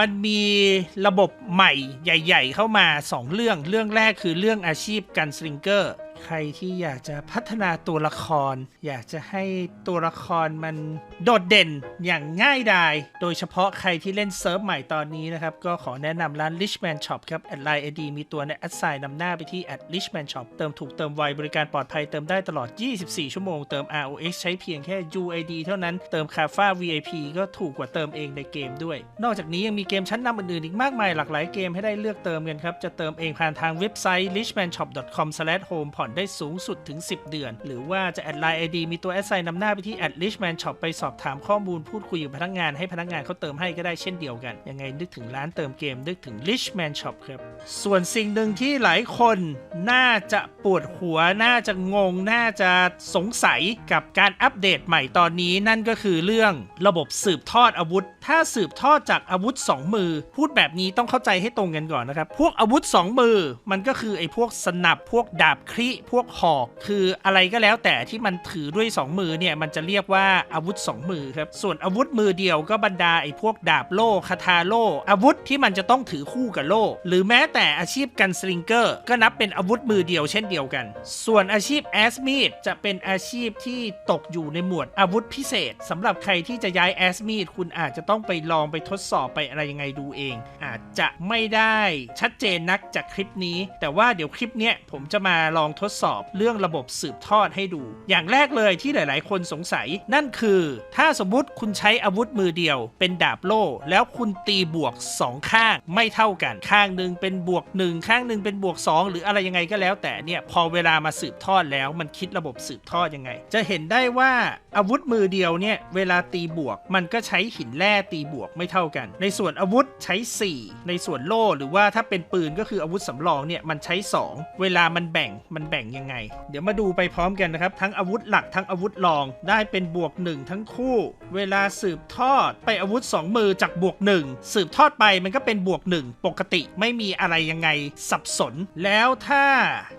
มันมีระบบใหม่ใหญ่ ๆ เข้ามา 2 เรื่อง เรื่องแรกคือเรื่องอาชีพกันสลิงเกอร์ ใครที่อยากจะพัฒนาตัวละคร อยากจะให้ตัวละครมันโดดเด่นอย่างง่ายดาย โดยเฉพาะใครที่เล่นเซิร์ฟใหม่ตอนนี้นะครับ ก็ขอแนะนำร้าน Richman Shop ครับแอดไลน์ไอดีมีตัวในแอดไซน์นำหน้าไปที่ Richman Shop เติมถูกเติมไวบริการปลอดภัยเติมได้ตลอด 24 ชั่วโมง เติม ROX ใช้เพียงแค่ UID เท่านั้นเติมคาฟ้า VIP ก็ถูกกว่าเติมเองในเกมด้วย นอกจากนี้ยังมีเกมชั้นนำอื่นๆอีกมากมายหลากหลายเกมให้ได้เลือกเติมกันครับจะเติมเองผ่านทางเว็บไซต์ richmanshop.com/home ผ่อนได้สูงสุดถึง 10 เดือน หรือว่าจะแอดไลน์ ID มีตัวแอดไซน์นำหน้าไปที่ richman shop ไปสอบถามข้อมูลพูดคุยกับพนักงานให้พนักงานเขาเติมให้ก็ได้เช่นเดียวกัน ยังไงนึกถึงร้านเติมเกมนึกถึง richman shop ครับ ส่วนสิ่งหนึ่งที่หลายคนน่าจะปวดหัว น่าจะงง น่าจะสงสัยกับการอัปเดตใหม่ตอนนี้นั่นก็คือเรื่องระบบสืบทอดอาวุธ ถ้าสืบทอดจากอาวุธ 2 มือ พูดแบบนี้ต้องเข้าใจให้ตรงกันก่อนนะครับ พวกอาวุธ 2 มือมันก็คือไอ้พวกสนับพวกดาบคริพวกหอกคืออะไรก็แล้วแต่ที่มันถือด้วย 2 มือเนี่ยมันจะเรียกว่าอาวุธ 2 มือครับ ส่วนอาวุธมือเดียวก็บรรดาไอ้พวกดาบโล่คาถาโล่อาวุธที่มันจะต้องถือคู่กับโล่หรือแม้แต่อาชีพกันสลิงเกอร์ก็นับเป็นอาวุธมือเดียวเช่นเดียวกัน ส่วนอาชีพแอสมีดจะเป็นอาชีพที่ตกอยู่ในหมวดอาวุธพิเศษสำหรับใครที่จะย้ายแอสมีดคุณอาจจะต้องไปลองไปทดสอบไปอะไรยังไงดูเอง อาจจะไม่ได้ชัดเจนนักจากคลิปนี้ แต่ว่าเดี๋ยวคลิปเนี้ยผมจะมาลองทดสอบเรื่องระบบสืบทอดให้ดู อย่างแรกเลยที่หลาย ๆ คนสงสัย นั่นคือ ถ้าสมมุติคุณใช้อาวุธมือเดียว เป็นดาบโล่ แล้วคุณตีบวก 2 ข้างไม่เท่ากันข้างหนึ่งเป็นบวก 1 ข้างหนึ่งเป็นบวก 2 หรืออะไรยังไงก็แล้วแต่เนี่ยพอเวลามาสืบทอดแล้วมันคิดระบบสืบทอดยังไง จะเห็นได้ว่าอาวุธมือเดียวเนี่ยเวลาตีบวกมันก็ใช้หินแร่ตีบวกไม่เท่ากัน ในส่วนอาวุธใช้ 4 ในส่วนโล่หรือว่าถ้าเป็นปืนก็คืออาวุธสำรองเนี่ยมันใช้ 2 เวลามันแบ่งมันแบ่งยังไง เดี๋ยวมาดูไปพร้อมกันนะครับ ทั้งอาวุธหลักทั้งอาวุธรองได้เป็นบวก 1 ทั้งคู่ เวลาสืบทอดไปอาวุธ 2 มือจากบวก 1 สืบทอดไปมันก็เป็นบวก 1 ปกติไม่มีอะไรยังไงสับสน แล้วถ้า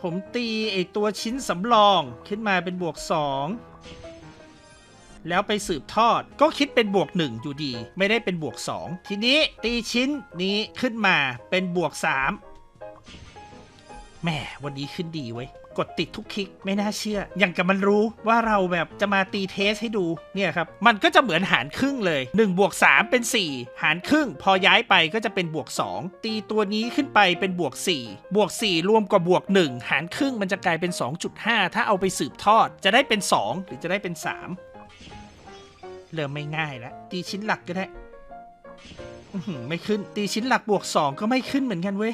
ผมตีไอตัวชิ้นสำรองขึ้นมาเป็นบวก 2แล้วไปสืบทอดก็คิดเป็นบวก 1 อยู่ดี ไม่ได้เป็นบวก 2 ทีนี้ตีชิ้นนี้ขึ้นมาเป็นบวก 3แหมวันนี้ขึ้นดีเว้ กดติดทุกคลิกไม่น่าเชื่อ อย่างกับมันรู้ว่าเราแบบจะมาตีเทสให้ดูเนี่ยครับ มันก็จะเหมือนหารครึ่งเลย1บวก3เป็น 4 หารครึ่ง พอย้ายไปก็จะเป็นบวก 2 ตีตัวนี้ขึ้นไปเป็นบวก 4 บวก 4 รวมกับบวก 1 หารครึ่งมันจะกลายเป็น 2.5 ถ้าเอาไปสืบทอดจะได้เป็น 2 หรือจะได้เป็น 3 เริ่มไม่ง่ายแล้วตีชิ้นหลักก็ได้ไม่ขึ้นตีชิ้นหลักบวก 2 ก็ไม่ขึ้นเหมือนกันเว้ย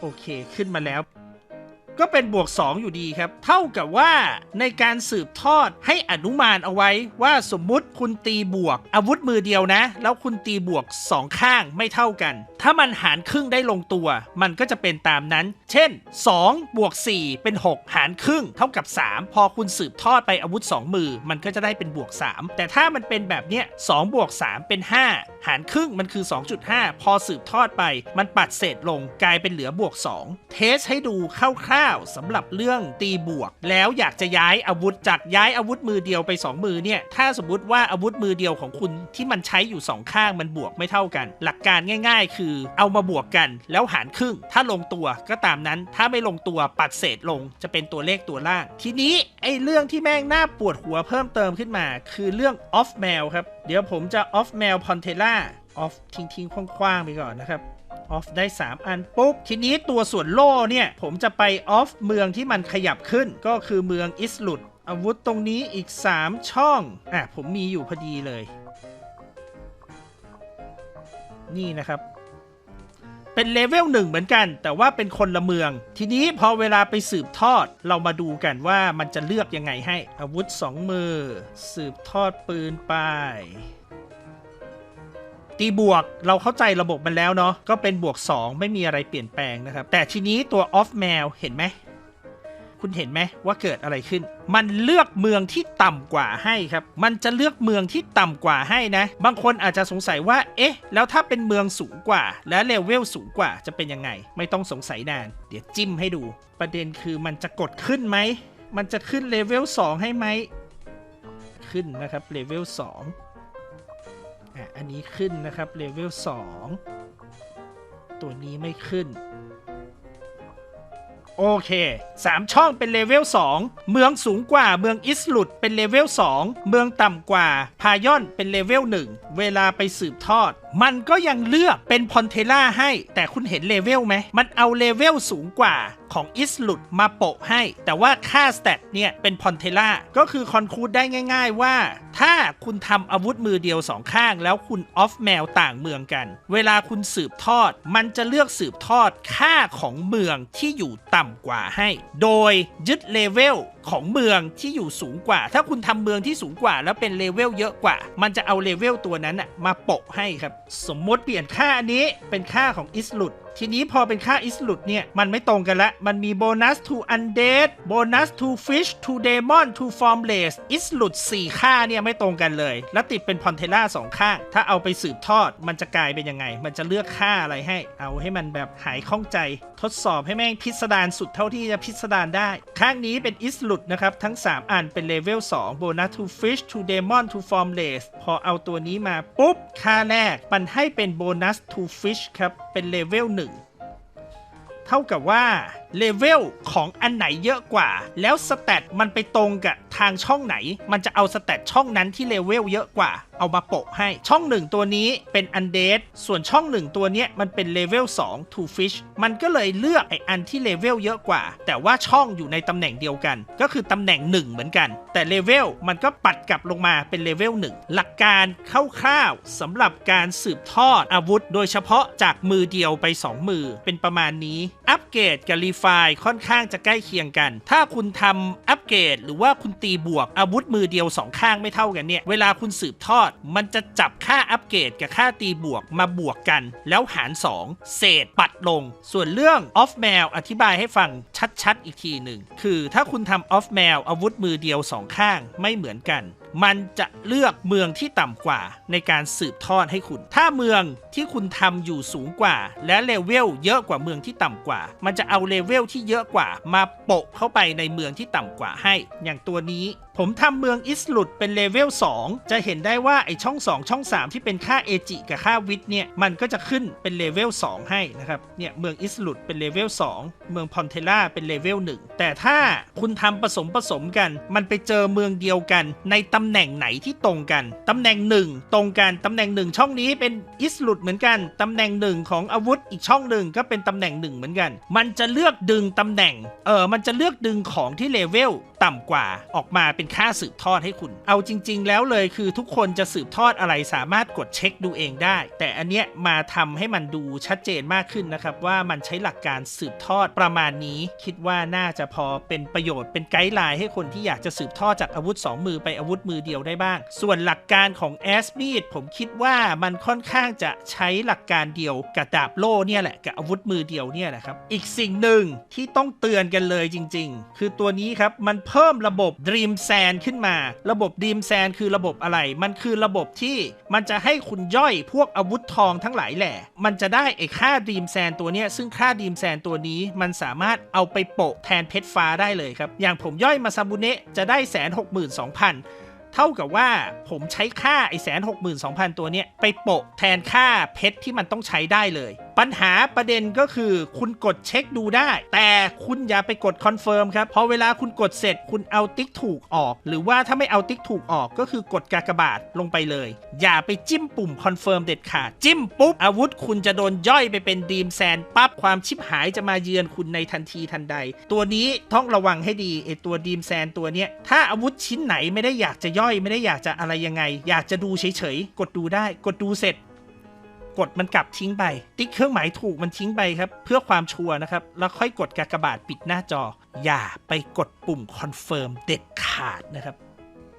โอเคขึ้นมาแล้ว ก็เป็นบวก 2 อยู่ดีครับ เท่ากับว่าในการสืบทอดให้อนุมานเอาไว้ว่าสมมุติคุณตีบวก อาวุธมือเดียวนะ แล้วคุณตีบวก 2 ข้างไม่เท่ากัน ถ้ามันหารครึ่งได้ลงตัว มันก็จะเป็นตามนั้น เช่น2บวก4เป็น 6 หารครึ่ง เท่ากับ 3 พอคุณสืบทอดไปอาวุธ 2 มือ มันก็จะได้เป็นบวก 3 แต่ถ้ามันเป็นแบบเนี้ย2บวก3เป็น 5 หารครึ่งมันคือ 2.5 พอสืบทอดไป มันปัดเศษลงกลายเป็นเหลือบวก 2 เทสให้ดูคร่าวๆสำหรับเรื่องตีบวก แล้วอยากจะย้ายอาวุธจากย้ายอาวุธมือเดียวไป 2 มือเนี่ยถ้าสมมติว่าอาวุธมือเดียวของคุณที่มันใช้อยู่ 2 ข้างมันบวกไม่เท่ากัน หลักการง่าย ๆ คือเอามาบวกกันแล้วหารครึ่ง ถ้าลงตัวก็ตามนั้นถ้าไม่ลงตัวปัดเศษลงจะเป็นตัวเลขตัวล่าง ทีนี้ไอ้เรื่องที่แม่งน่าปวดหัวเพิ่มเติมขึ้นมา คือเรื่อง off mail ครับเดี๋ยวผมจะ off mail p o n t e l a off ทิ้งๆคว้างๆไปก่อนนะครับ ออฟได้ 3 อันปุ๊บ ทีนี้ตัวส่วนโล่เนี่ย ผมจะไปออฟเมืองที่มันขยับขึ้นก็คือเมืองอิสลุดอาวุธตรงนี้อีก 3 ช่อง อะ ผมมีอยู่พอดีเลย นี่นะครับ เป็นเลเวลหนึ่งเหมือนกัน แต่ว่าเป็นคนละเมือง ทีนี้พอเวลาไปสืบทอดเรามาดูกันว่ามันจะเลือกยังไงให้ อาวุธ 2 มือ สืบทอดปืนไป ตีบวกเราเข้าใจระบบมันแล้วเนาะก็เป็นบวก 2 ไม่มีอะไรเปลี่ยนแปลงนะครับ แต่ทีนี้ตัว off mail เห็นไหม คุณเห็นไหมว่าเกิดอะไรขึ้น มันเลือกเมืองที่ต่ำกว่าให้ครับ มันจะเลือกเมืองที่ต่ำกว่าให้นะ บางคนอาจจะสงสัยว่า เอ๊ะ แล้วถ้าเป็นเมืองสูงกว่า และเลเวลสูงกว่าจะเป็นยังไง ไม่ต้องสงสัยนาน เดี๋ยวจิ้มให้ดู ประเด็นคือมันจะกดขึ้นไหม มันจะขึ้นเลเวล2ให้ไหม ขึ้นนะครับเลเวล2 อันนี้ขึ้นนะครับเลเวล2ตัวนี้ไม่ขึ้น โอเค 3 ช่องเป็นเลเวล 2 เมืองสูงกว่าเมืองอิสลุดเป็นเลเวล 2 เมืองต่ำกว่า พายอนเป็นเลเวล 1 เวลาไปสืบทอด มันก็ยังเลือกเป็นพอนเทล่าให้ แต่คุณเห็นเลเวลไหม มันเอาเลเวลสูงกว่าของอิสลุดมาโปะให้ แต่ว่าค่าสเตตเนี่ยเป็นพอนเทล่าก็คือคอนคูดได้ง่ายๆว่า ถ้าคุณทำอาวุธมือเดียวสองข้าง แล้วคุณออฟแมวต่างเมืองกัน เวลาคุณสืบทอด มันจะเลือกสืบทอดค่าของเมืองที่อยู่ต่ำกว่าให้ โดยยึดเลเวล ของเมืองที่อยู่สูงกว่า ถ้าคุณทำเมืองที่สูงกว่า แล้วเป็นเลเวลเยอะกว่า มันจะเอาเลเวลตัวนั้นน่ะมาโปะให้ครับ สมมติเปลี่ยนค่าอันนี้เป็นค่าของอิสลุดทีนี้พอเป็นค่าอิสลุดเนี่ย มันไม่ตรงกันละ มันมีโบนัส to undead โบนัส to fish to demon to formless อิสลุด4ค่าเนี่ยไม่ตรงกันเลย แล้วติดเป็นพอนเทล่า2ข้าง ถ้าเอาไปสืบทอดมันจะกลายเป็นยังไง มันจะเลือกค่าอะไรให้ เอาให้มันแบบหายข้องใจ ทดสอบให้แม่งพิสดารสุดเท่าที่จะพิสดารได้ ข้างนี้เป็นอิสลุดนะครับ ทั้ง 3 อันเป็นเลเวล2โบนัส to fish to demon to formless พอเอาตัวนี้มาปุ๊บ ค่าแรกมันให้เป็นโบนัส to fish ครับ เป็นเลเวล1 เท่ากับว่าเลเวลของอันไหนเยอะกว่า แล้วสเตตมันไปตรงกับทางช่องไหน มันจะเอาสเตตช่องนั้นที่เลเวลเยอะกว่าเอามาโปะให้ ช่องหนึ่งตัวนี้เป็นอันเด d ส่วนช่องหนึ่งตัวเนี้ยมันเป็นเลเวล2 to fish มันก็เลยเลือกไออันที่เลเวลเยอะกว่า แต่ว่าช่องอยู่ในตำแหน่งเดียวกัน ก็คือตำแหน่ง 1 เหมือนกัน แต่เลเวลมันก็ปัดกลับลงมาเป็นเลเวล1หลักการคร่าวๆสำหรับการสืบทอดอาวุธ โดยเฉพาะจากมือเดียวไป 2 มือเป็นประมาณนี้ อัปเกรดกับรีไฟล์ค่อนข้างจะใกล้เคียงกัน ถ้าคุณทำอัปเกรดหรือว่าคุณตีบวกอาวุธมือเดียว 2 ข้างไม่เท่ากันเนี่ยเวลาคุณสืบทอดมันจะจับค่าอัปเกรดกับค่าตีบวกมาบวกกัน แล้วหาร 2 เศษปัดลง ส่วนเรื่องออฟแมวอธิบายให้ฟังชัดๆ อีกทีหนึ่ง คือถ้าคุณทำออฟแมวอาวุธมือเดียว2ข้างไม่เหมือนกันมันจะเลือกเมืองที่ต่ำกว่าในการสืบทอดให้คุณ ถ้าเมืองที่คุณทำอยู่สูงกว่า และเลเวลเยอะกว่าเมืองที่ต่ำกว่า มันจะเอาเลเวลที่เยอะกว่า มาโปะเข้าไปในเมืองที่ต่ำกว่าให้ อย่างตัวนี้ ผมทำเมืองอิสลุดเป็นเลเวล 2 จะเห็นได้ว่าไอช่อง 2 ช่อง 3 ที่เป็นค่าเอจิกับค่าวิทเนี่ย มันก็จะขึ้นเป็นเลเวล 2 ให้นะครับ เนี่ย เมืองอิสลุดเป็นเลเวล 2 เมืองพอนเทล่าเป็นเลเวล 1 แต่ถ้าคุณทำผสมผสมกัน มันไปเจอเมืองเดียวกัน ในตำแหน่งไหนที่ตรงกัน ตำแหน่ง 1 ตรงกัน ตำแหน่ง 1 ช่องนี้เป็นอิสลุดเหมือนกัน ตำแหน่ง 1 ของอาวุธอีกช่องหนึ่งก็เป็นตำแหน่ง 1 เหมือนกัน มันจะเลือกดึงตำแหน่ง เออมันจะเลือกดึงของที่เลเวลต่ำกว่าออกมาเป็นค่าสืบทอดให้คุณ เอาจริง ๆ แล้วเลยคือทุกคนจะสืบทอดอะไรสามารถกดเช็คดูเองได้ แต่อันเนี้ยมาทำให้มันดูชัดเจนมากขึ้นนะครับ ว่ามันใช้หลักการสืบทอดประมาณนี้ คิดว่าน่าจะพอเป็นประโยชน์เป็นไกด์ไลน์ให้คนที่อยากจะสืบทอดจากอาวุธ 2 มือไปอาวุธมือเดียวได้บ้าง ส่วนหลักการของแอสมีดผมคิดว่ามันค่อนข้างจะใช้หลักการเดียวกับดาบโล่เนี่ยแหละกับอาวุธมือเดียวเนี่ยแหละครับอีกสิ่งหนึ่งที่ต้องเตือนกันเลยจริง ๆ คือตัวนี้ครับมันเพิ่มระบบ Dream ขึ้นมา ระบบ Dream Sand คือระบบอะไร มันคือระบบที่มันจะให้คุณย่อยพวกอาวุธทองทั้งหลายแหละ มันจะได้ไอ้ค่า Dream Sand ตัวเนี้ยซึ่งค่า Dream Sand ตัวนี้มันสามารถเอาไปโปะแทนเพชรฟ้าได้เลยครับ อย่างผมย่อยมาซาบุเนะจะได้แสนหกหมื่นสองพันเท่ากับว่าผมใช้ค่าไอ้แสนหกหมื่นสองพันตัวเนี้ยไปโปะแทนค่าเพชรที่มันต้องใช้ได้เลย ปัญหาประเด็นก็คือคุณกดเช็คดูได้ แต่คุณอย่าไปกดคอนเฟิร์มครับเพราะเวลาคุณกดเสร็จคุณเอาติ๊กถูกออก หรือว่าถ้าไม่เอาติ๊กถูกออกก็คือกดกากบาทลงไปเลย อย่าไปจิ้มปุ่มคอนเฟิร์มเด็ดขาดจิ้มปุ๊บ อาวุธคุณจะโดนย่อยไปเป็นดีมแซนปั๊บความชิบหายจะมาเยือนคุณในทันทีทันใด ตัวนี้ต้องระวังให้ดีไอตัวดีมแซนตัวเนี้ยถ้าอาวุธชิ้นไหนไม่ได้อยากจะย่อยไม่ได้อยากจะอะไรยังไง อยากจะดูเฉยๆกดดูได้ กดดูเสร็จ กดมันกลับทิ้งไป ติ๊กเครื่องหมายถูกมันทิ้งไปครับ เพื่อความชัวร์นะครับ แล้วค่อยกดกากบาทปิดหน้าจอ อย่าไปกดปุ่มคอนเฟิร์มเด็ดขาดนะครับ